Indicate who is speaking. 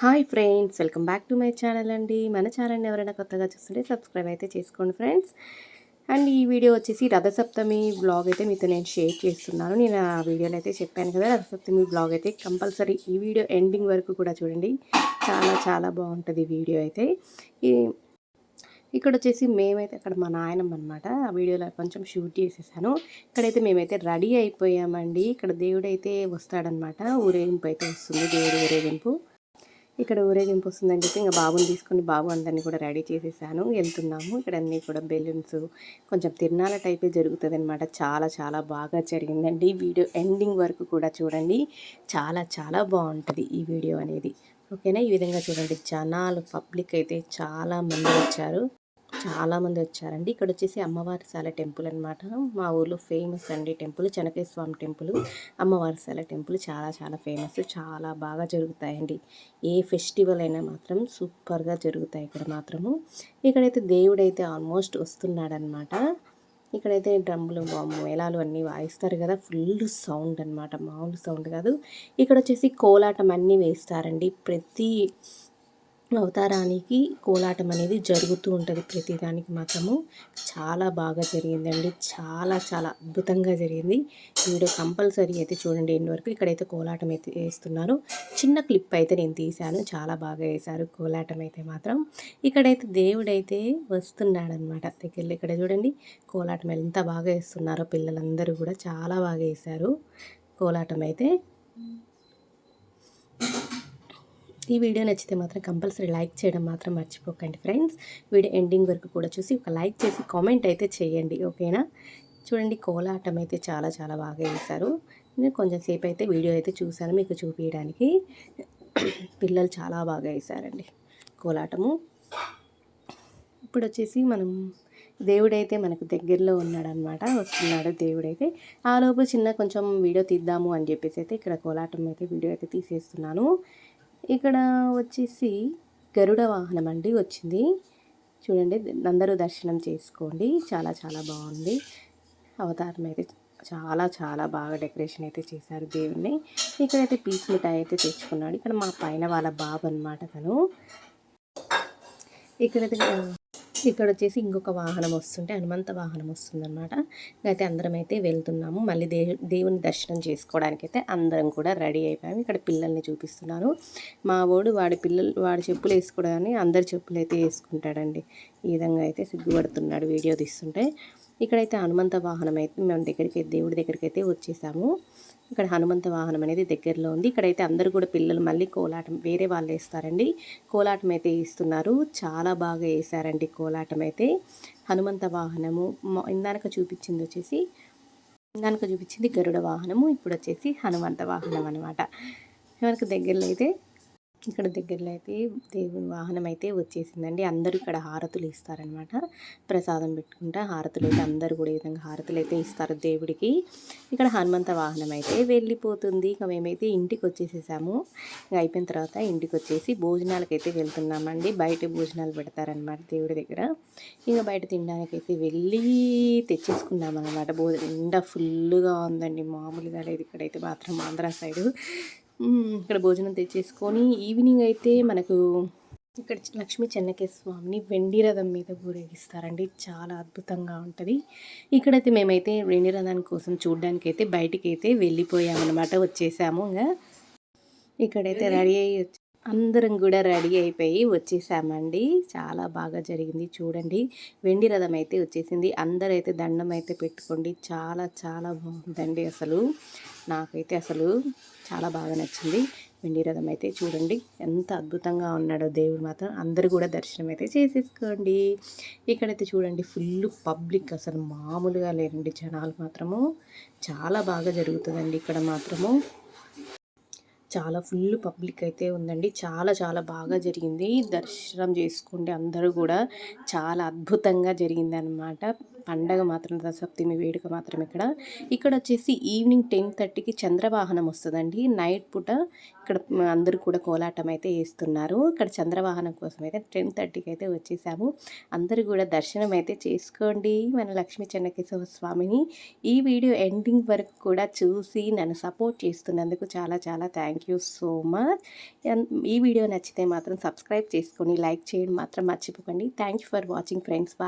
Speaker 1: Hi friends welcome back to my channel అండి. మన ఛానల్ని ఎవరైనా కొత్తగా చూస్తుంటే సబ్స్క్రైబ్ అయితే చేసుకోండి ఫ్రెండ్స్. అండ్ ఈ వీడియో వచ్చేసి రథసప్తమి బ్లాగ్ అయితే మీతో నేను షేర్ చేస్తున్నాను. నేను ఆ వీడియోలో అయితే చెప్పాను కదా రథసప్తమి బ్లాగ్ అయితే కంపల్సరీ ఈ వీడియో ఎండింగ్ వరకు కూడా చూడండి. చాలా చాలా బాగుంటుంది వీడియో అయితే. ఈ ఇక్కడ వచ్చేసి మేమైతే అక్కడ మా నాయనమ్మ అనమాట ఆ వీడియోలో కొంచెం షూట్ చేసేసాను. ఇక్కడైతే మేమైతే రెడీ అయిపోయామండి. ఇక్కడ దేవుడైతే వస్తాడనమాట ఊరేగింపు అయితే వస్తుంది దేవుడు ఊరేగింపు. ఇక్కడ ఊరేగింపు వస్తుందని చెప్పి ఇంకా బాబుని తీసుకొని బాబు అందరినీ కూడా రెడీ చేసేసాను. వెళ్తున్నాము. ఇక్కడ అన్నీ కూడా బెలూన్స్ కొంచెం తిరణాల టైపే జరుగుతుంది అనమాట చాలా చాలా బాగా జరిగిందండి. వీడియో ఎండింగ్ వరకు కూడా చూడండి. చాలా చాలా బాగుంటుంది ఈ వీడియో అనేది. ఓకేనా? ఈ విధంగా చూడండి. జనాలు పబ్లిక్ అయితే చాలా మంది వచ్చారు. చాలామంది వచ్చారండి. ఇక్కడ వచ్చేసి అమ్మవారిశాల టెంపుల్ అనమాట మా ఊర్లో ఫేమస్ అండి టెంపుల్ చెనకే స్వామి టెంపుల్. అమ్మవారిశాల టెంపుల్ చాలా చాలా ఫేమస్ చాలా బాగా జరుగుతాయండి. ఏ ఫెస్టివల్ అయినా మాత్రం సూపర్గా జరుగుతాయి ఇక్కడ మాత్రము. ఇక్కడైతే దేవుడైతే ఆల్మోస్ట్ వస్తున్నాడనమాట ఇక్కడైతే డ్రమ్ములు మేళాలు అన్నీ వాయిస్తారు కదా ఫుల్ సౌండ్ అనమాట మామూలు సౌండ్ కాదు. ఇక్కడ వచ్చేసి కోలాటం అన్నీ వేస్తారండి. ప్రతి అవతారానికి కోలాటం అనేది జరుగుతూ ఉంటుంది ప్రతిదానికి మాత్రము. చాలా బాగా జరిగిందండి. చాలా చాలా అద్భుతంగా జరిగింది. వీడియో కంపల్సరీ అయితే చూడండి ఎన్ని వరకు. ఇక్కడైతే కోలాటం అయితే వేస్తున్నారు. చిన్న క్లిప్ అయితే నేను తీశాను. చాలా బాగా వేశారు కోలాటం అయితే మాత్రం. ఇక్కడైతే దేవుడైతే వస్తున్నాడనమాట దగ్గర ఇక్కడ చూడండి కోలాటం ఎంత బాగా వేస్తున్నారో పిల్లలందరూ కూడా చాలా బాగా వేశారు కోలాటం అయితే. ఈ వీడియో నచ్చితే మాత్రం కంపల్సరీ లైక్ చేయడం మాత్రం మర్చిపోకండి ఫ్రెండ్స్. వీడియో ఎండింగ్ వరకు కూడా చూసి ఒక లైక్ చేసి కామెంట్ అయితే చేయండి ఓకేనా? చూడండి కోలాటం అయితే చాలా చాలా బాగా వేశారు. నేను కొంచెం సేపు అయితే వీడియో అయితే చూశాను మీకు చూపించడానికి పిల్లలు చాలా బాగా వేశారండి కోలాటము. ఇప్పుడు వచ్చేసి మనం దేవుడైతే మనకు దగ్గరలో ఉన్నాడనమాట వస్తున్నాడు దేవుడైతే. ఆలోపు చిన్న కొంచెం వీడియో తీద్దాము అని చెప్పేసి అయితే ఇక్కడ కోలాటం అయితే వీడియో అయితే తీసేస్తున్నాను. ఇక్కడ వచ్చేసి గరుడ వాహనం అండి వచ్చింది. చూడండి అందరూ దర్శనం చేసుకోండి. చాలా చాలా బాగుంది. అవతారం అయితే చాలా చాలా బాగా డెకరేషన్ అయితే చేశారు దేవుణ్ణి. ఇక్కడైతే పీస్ మిఠాయి అయితే తెచ్చుకున్నాడు. ఇక్కడ మా పైన వాళ్ళ బాబు అనమాట తను. ఇక్కడైతే ఇక్కడ వచ్చేసి ఇంకొక వాహనం వస్తుంటే హనుమంత వాహనం వస్తుందన్నమాట. అయితే అందరం అయితే వెళ్తున్నాము. మళ్ళీ దే దేవుని దర్శనం చేసుకోవడానికి అయితే అందరం కూడా రెడీ అయిపోయాము. ఇక్కడ పిల్లల్ని చూపిస్తున్నాను. మా వాడు వాడి పిల్లలు వాడి చెప్పులు వేసుకోవడానికి అందరి చెప్పులు అయితే వేసుకుంటాడండి. ఈ విధంగా అయితే సిగ్గుపడుతున్నాడు వీడియో తీస్తుంటే. ఇక్కడైతే హనుమంత వాహనం అయితే మేము దగ్గరికి దేవుడి దగ్గరికి అయితే వచ్చేసాము. ఇక్కడ హనుమంత వాహనం అనేది దగ్గరలో ఉంది. ఇక్కడైతే అందరూ కూడా పిల్లలు మళ్ళీ కోలాటం వేరే వాళ్ళు వేస్తారండి. కోలాటం అయితే వేస్తున్నారు. చాలా బాగా వేసారండి కోలాటం అయితే. హనుమంత వాహనము ఇందాక చూపించింది వచ్చేసి ఇందాక చూపించింది గరుడ వాహనము ఇప్పుడు వచ్చేసి హనుమంత వాహనం అనమాట మనకు దగ్గరలో అయితే ఇక్కడ దగ్గరలో అయితే దేవుని వాహనం అయితే వచ్చేసిందండి. అందరూ ఇక్కడ హారతులు ఇస్తారనమాట ప్రసాదం పెట్టుకుంటే హారతులు అయితే అందరూ కూడా ఈ విధంగా హారతులు అయితే ఇస్తారు దేవుడికి. ఇక్కడ హనుమంత వాహనం అయితే వెళ్ళిపోతుంది. ఇక మేమైతే ఇంటికి వచ్చేసేసాము. ఇంకా అయిపోయిన తర్వాత ఇంటికి వచ్చేసి భోజనాలకు అయితే వెళ్తున్నామండి. బయట భోజనాలు పెడతారనమాట దేవుడి దగ్గర. ఇంకా బయట తినడానికి అయితే వెళ్ళి తెచ్చేసుకున్నాం అనమాట భోజనం నిండా ఫుల్గా ఉందండి. మామూలుగా లేదు. ఇక్కడైతే మాత్రం ఆంధ్ర సైడు. ఇక్కడ భోజనం తెచ్చేసుకొని ఈవినింగ్ అయితే మనకు ఇక్కడ లక్ష్మీ చెన్నకేశ్వర స్వామిని వెండి రథం మీద ఊరేగిస్తారండి. చాలా అద్భుతంగా ఉంటుంది. ఇక్కడైతే మేమైతే వెండి రథాని కోసం చూడడానికి అయితే బయటికి అయితే వెళ్ళిపోయామన్నమాట వచ్చేసాము ఇంకా ఇక్కడైతే రెడీ అయ్యి అందరం కూడా రెడీ అయిపోయి వచ్చేసామండి. చాలా బాగా జరిగింది. చూడండి వెండి రథం అయితే వచ్చేసింది. అందరైతే దండం అయితే పెట్టుకోండి. చాలా చాలా బాగుందండి అసలు. నాకైతే అసలు చాలా బాగా నచ్చింది వెండి రథం అయితే. చూడండి ఎంత అద్భుతంగా ఉన్నాడో దేవుడు మాత్రం. అందరు కూడా దర్శనం అయితే చేసేసుకోండి. ఇక్కడైతే చూడండి ఫుల్ పబ్లిక్ అసలు మామూలుగా లేరండి జనాలు మాత్రము. చాలా బాగా జరుగుతుందండి ఇక్కడ మాత్రము. చాలా ఫుల్ పబ్లిక్ అయితే ఉందండి. చాలా చాలా బాగా జరిగింది. దర్శనం చేసుకుంటే అందరూ కూడా చాలా అద్భుతంగా జరిగింది అనమాట పండగ మాత్రం రసప్తమి వేడుక మాత్రం ఇక్కడ. ఇక్కడ వచ్చేసి ఈవినింగ్ టెన్ థర్టీకి చంద్రవాహనం వస్తుందండి. నైట్ పూట ఇక్కడ అందరూ కూడా కోలాటం అయితే వేస్తున్నారు. ఇక్కడ చంద్రవాహనం కోసం అయితే టెన్ థర్టీకి అయితే వచ్చేసాము. అందరూ కూడా దర్శనం అయితే చేసుకోండి. మన లక్ష్మీ చెన్నకేశవ స్వామిని ఈ వీడియో ఎండింగ్ వరకు కూడా చూసి నన్ను సపోర్ట్ చేస్తున్నందుకు చాలా చాలా thanks thank you so much ఈ వీడియో నచ్చితే మాత్రం సబ్స్క్రైబ్ చేసుకొని లైక్ చేయడం మాత్రం మర్చిపోకండి. Thank you for watching friends bye